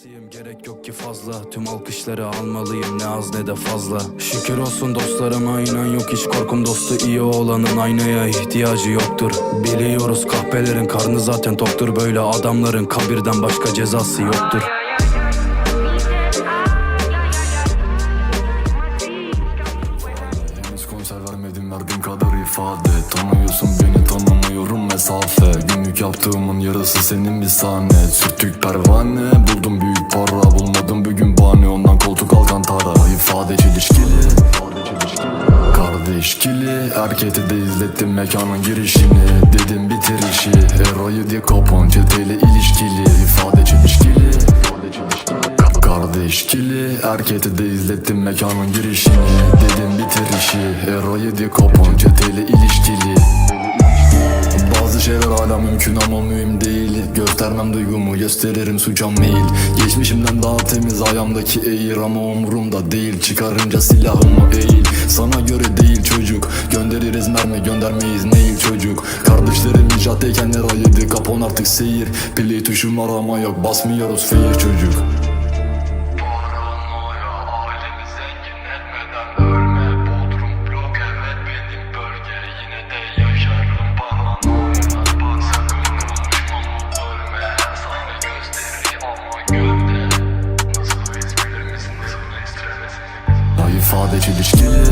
Asiyim gerek yok ki fazla. Tüm alkışları almalıyım. Ne az ne de fazla. Şükür olsun dostlarıma inan yok. Hiç korkum Dostu. İyi olanın aynaya ihtiyacı yoktur. Biliyoruz kahpelerin karnı zaten toktur. Böyle adamların kabirden başka cezası yoktur yaptığımın yarısı senin bir sahne. Sürttük pervane buldum büyük para Bulmadım bugün bahane. Ondan koltuk alkantara İfade çelişkili. Kardeş kili Erkete de izlettim mekanın girişini. Dedim bitir işi Erayı diye kapan çeteyle ilişkili. İfade çelişkili. Ka- Kardeş kili Erkete de izlettim mekanın girişini. Dedim bitir işi Erayı diye kapan çeteyle ilişkili şeyler hala mümkün ama mühim değil. Göstermem duygumu gösteririm suçam mail Geçmişimden daha temiz ayağımdaki eğir Ama umurumda değil. Çıkarınca silahımı eğil. Sana göre değil çocuk. Göndeririz mermi göndermeyiz neil çocuk. Kardeşlerim icatteyken lira yedi Kapon artık seyir. Play tuşum var ama yok basmıyoruz fair çocuk ifade çelişkili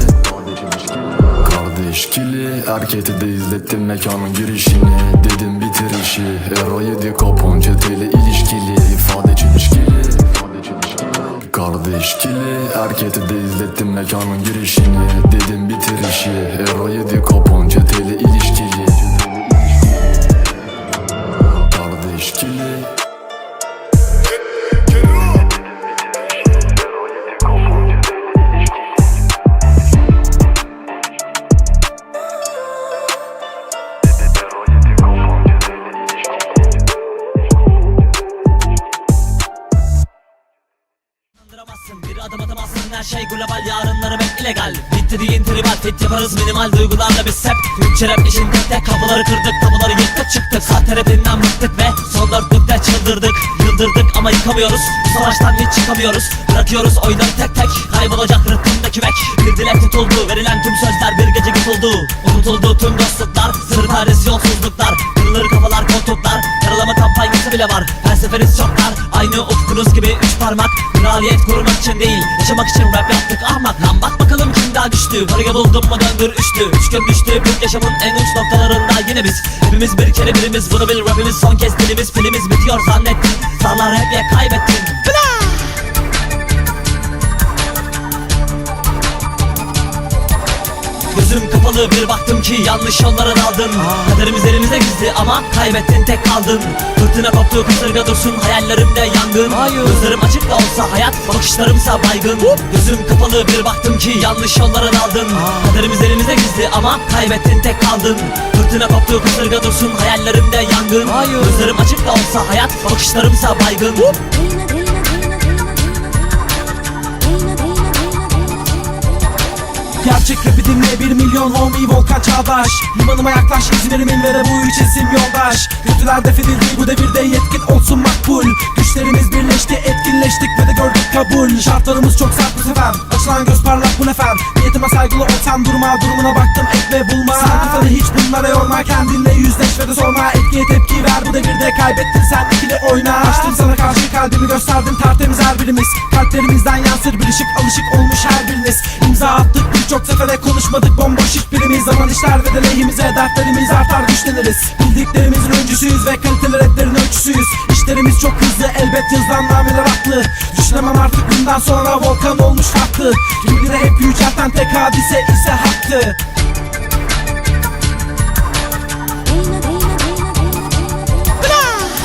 Kardeş kili Erkete de izlettim mekanın girişini. Dedim bitir işi Erayı diye kapon çeteyle ilişkili. İfade çelişkili Kardeş kili Erkete de izlettim mekanın girişini. Dedim bitir işi şey global yarınlarım hep illegal. Bitti deyin tribal fit yaparız minimal duygularla biz hep. Türkçe rap işin tek kapıları kırdık tabuları yıktık çıktık. Sahte rapinden bıktık ve son dörtlükte çıldırdık. Yıldırdık ama yıkamıyoruz bu savaştan hiç çıkamıyoruz. Bırakıyoruz oyunları tek tek kaybolacak rıhtımda kümek Bir dilek tutuldu verilen tüm sözler bir gece yutuldu Unutuldu tüm dostluklar sır tanesi yolsuzluklar Kırılır kafalar koltuklar. Karalama kampanyası bile var Felsefeniz çok dar Aynı ufkunuz gibi üç parmak. Kraliyet kurmak için değil Yaşamak için rap yaptık ahmak. Lan bak bakalım kim daha güçlü. Parayı buldum mu döndür üçlü Üç gün düştü bir yaşamın en uç noktalarında yine biz. Hepimiz bir kere birimiz bunu bil rapimiz son kez dilimiz Pilimiz bitiyor zannettin Zarlar hep ya kaybettin Gözüm kapalı bir baktım ki yanlış yollara daldın Kaderimiz elimizde gizli ama kaybettin tek kaldın. Fırtına koptu kasırga dursun hayallerimde yangın. Gözlerim açık da olsa hayat bakışlarımsa baygın. Gözüm kapalı bir baktım ki yanlış yollara daldın Kaderimiz elimizde gizli ama kaybettin tek kaldın. Fırtına koptu kasırga dursun hayallerimde yangın. Gözlerim açık da olsa hayat bakışlarımsa baygın. Dayna bir milyon homie Volkan Çağdaş Limanıma yaklaş İzmir'imin ve de bu üç isim yoldaş. Kötüler defedildi bu devirde yetkin olsun makbul. Güçlerimiz birleşti etkinleştik ve de gördük kabul. Şartlarımız çok sert bu sefer Açılan göz parlak bu nefer. Niyetime saygılı olsam durma durumuna baktım et ve bulma. Sen kafanı hiç bunlara yorma kendinle yüzleş ve de sorma. Etkiye tepki ver bu devirde kaybettin sen ikili oyna. Açtım sana karşı kalbimi gösterdim tertemiz her birimiz. Kalplerimizden yansır bir ışık alışık olmuş her biriniz. İmza attık birçok sefere konuşmadık bomboş hiçbirimiz. Zaman işler ve de lehimize dertlerimiz artar güçleniriz. Bildiklerimizin öncüsüyüz ve kaliteli raplerin ölçüsüyüz. İşlerimiz çok hızlı elbet yazılan nameler haklı. Düşünemem artık bundan sonra volkan olmuş farklı Kimleri hep yücelten tek hadise ise haktı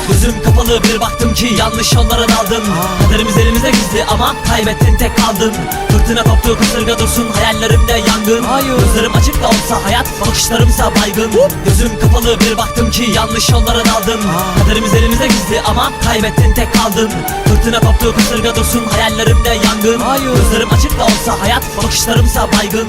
Gözüm kapalı bir baktım ki yanlış yollara daldın Kaderimiz elimizde gizli ama kaybettin tek kaldın. Fırtına koptu kasırga dursun hayallerimde yangın. Gözlerim açık da olsa hayat bakışlarımsa baygın. Gözüm kapalı bir baktım ki yanlış yollara daldın Kaderimiz elimizde gizli ama kaybettin tek kaldın. Fırtına koptu kasırga dursun hayallerimde yangın. Gözlerim açık da olsa hayat bakışlarımsa baygın